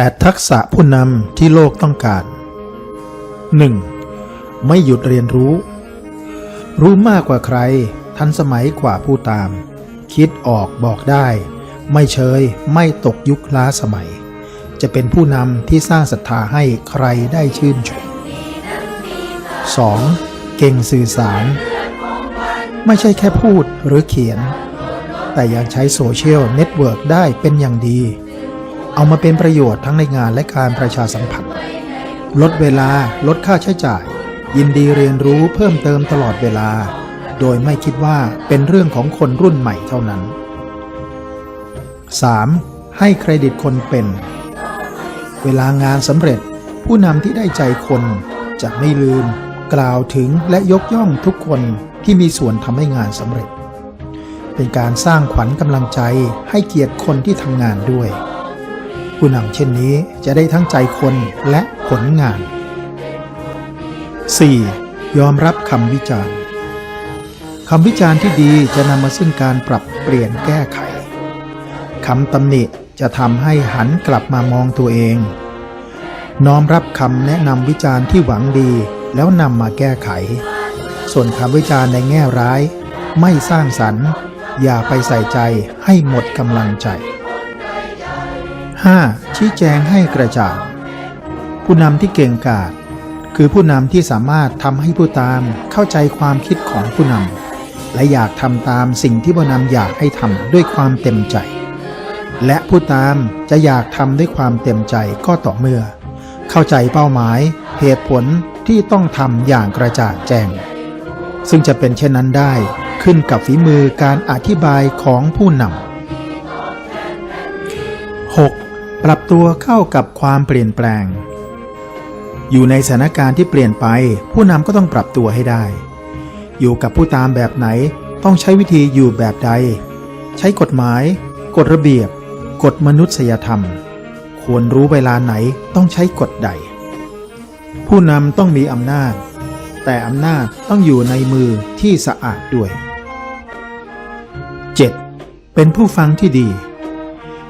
8 ทักษะผู้นำที่โลกต้องการ 1. ไม่หยุดเรียนรู้ รู้มากกว่าใคร ทันสมัยกว่าผู้ตาม คิดออกบอกได้ ไม่เชย ไม่ตกยุคล้าสมัย จะเป็นผู้นำที่สร้างศรัทธาให้ใครได้ชื่นชม 2. เก่งสื่อสาร ไม่ใช่แค่พูดหรือเขียน แต่ยังใช้โซเชียลเน็ตเวิร์กได้เป็นอย่างดี เอามาเป็นประโยชน์ทั้งในงานและการประชาสัมพันธ์ ลดเวลาลดค่าใช้จ่าย ยินดีเรียนรู้เพิ่มเติมตลอดเวลา โดยไม่คิดว่าเป็นเรื่องของคนรุ่นใหม่เท่านั้น 3. ให้เครดิตคนเป็น เวลางานสำเร็จ ผู้นำที่ได้ใจคนจะไม่ลืม กล่าวถึงและยกย่องทุกคนที่มีส่วนทำให้งานสำเร็จ เป็นการสร้างขวัญกำลังใจให้เกียรติคนที่ทำงานด้วย ผู้นำเช่นนี้จะได้ทั้งใจคนและผลงาน 4. ยอมรับคำวิจารณ์คำวิจารณ์ที่ดีจะนำมาซึ่งการปรับเปลี่ยนแก้ไขคำตำหนิจะทำให้หันกลับมามองตัวเอง น้อมรับคำแนะนำวิจารณ์ที่หวังดีแล้วนำมาแก้ไข ส่วนคำวิจารณ์ในแง่ร้าย ไม่สร้างสรรค์ อย่าไปใส่ใจให้หมดกำลังใจ 5. ชี้แจงให้กระจ่างผู้นำที่เก่งกาจคือผู้นำที่สามารถทำให้ผู้ตามเข้าใจความคิดของผู้นำและอยากทำตามสิ่งที่ผู้นำอยากให้ทำด้วยความเต็มใจ และผู้ตามจะอยากทำด้วยความเต็มใจก็ต่อเมื่อ เข้าใจเป้าหมาย เหตุผลที่ต้องทำอย่างกระจ่างแจ้ง ซึ่งจะเป็นเช่นนั้นได้ขึ้นกับฝีมือการอธิบายของผู้นำ 6. ปรับตัวเข้ากับความเปลี่ยนแปลง อยู่ในสถานการณ์ที่เปลี่ยนไป ผู้นำก็ต้องปรับตัวให้ได้ อยู่กับผู้ตามแบบไหนต้องใช้วิธีอยู่แบบใด ใช้กฎหมาย กฎระเบียบ กฎมนุษยธรรม ควรรู้เวลาไหนต้องใช้กฎใด ผู้นำต้องมีอำนาจ แต่อำนาจต้องอยู่ในมือที่สะอาดด้วย 7. เป็นผู้ฟังที่ดี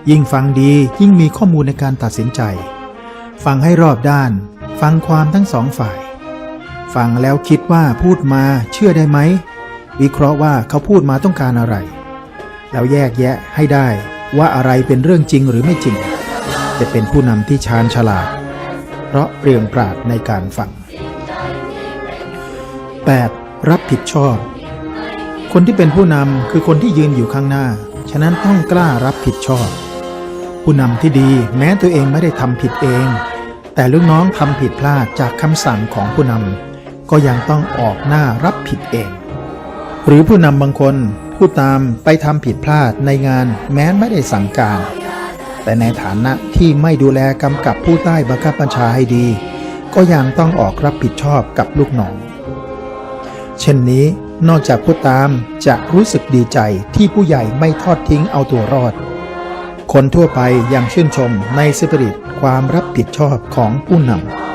ยิ่งฟังดียิ่งมีข้อมูลในการตัดสินใจ ฟังให้รอบด้าน ฟังความทั้งสองฝ่าย ฟังแล้วคิดว่าพูดมาเชื่อได้ไหม วิเคราะห์ว่าเขาพูดมาต้องการอะไร แล้วแยกแยะให้ได้ว่าอะไรเป็นเรื่องจริงหรือไม่จริง จะเป็นผู้นำที่ชาญฉลาด เพราะเปรียงปราดในการฟัง 8. รับผิดชอบ คนที่เป็นผู้นำคือคนที่ยืนอยู่ข้างหน้า ฉะนั้นต้องกล้ารับผิดชอบ ผู้นำที่ดี แม้ตัวเองไม่ได้ทำผิดเอง แต่ลูกน้องทำผิดพลาดจากคำสั่งของผู้นำก็ยังต้องออกหน้ารับผิดเอง หรือผู้นำบางคนผู้ตามไปทำผิดพลาดในงานแม้ไม่ได้สั่งการ แต่ในฐานะที่ไม่ดูแลกำกับผู้ใต้บังคับบัญชาให้ดี ก็ยังต้องออกรับผิดชอบกับลูกน้อง เช่นนี้นอกจากผู้ตามจะรู้สึกดีใจที่ผู้ใหญ่ไม่ทอดทิ้งเอาตัวรอด คนทั่วไปยังชื่นชมในสปิริตความรับผิดชอบของผู้นำ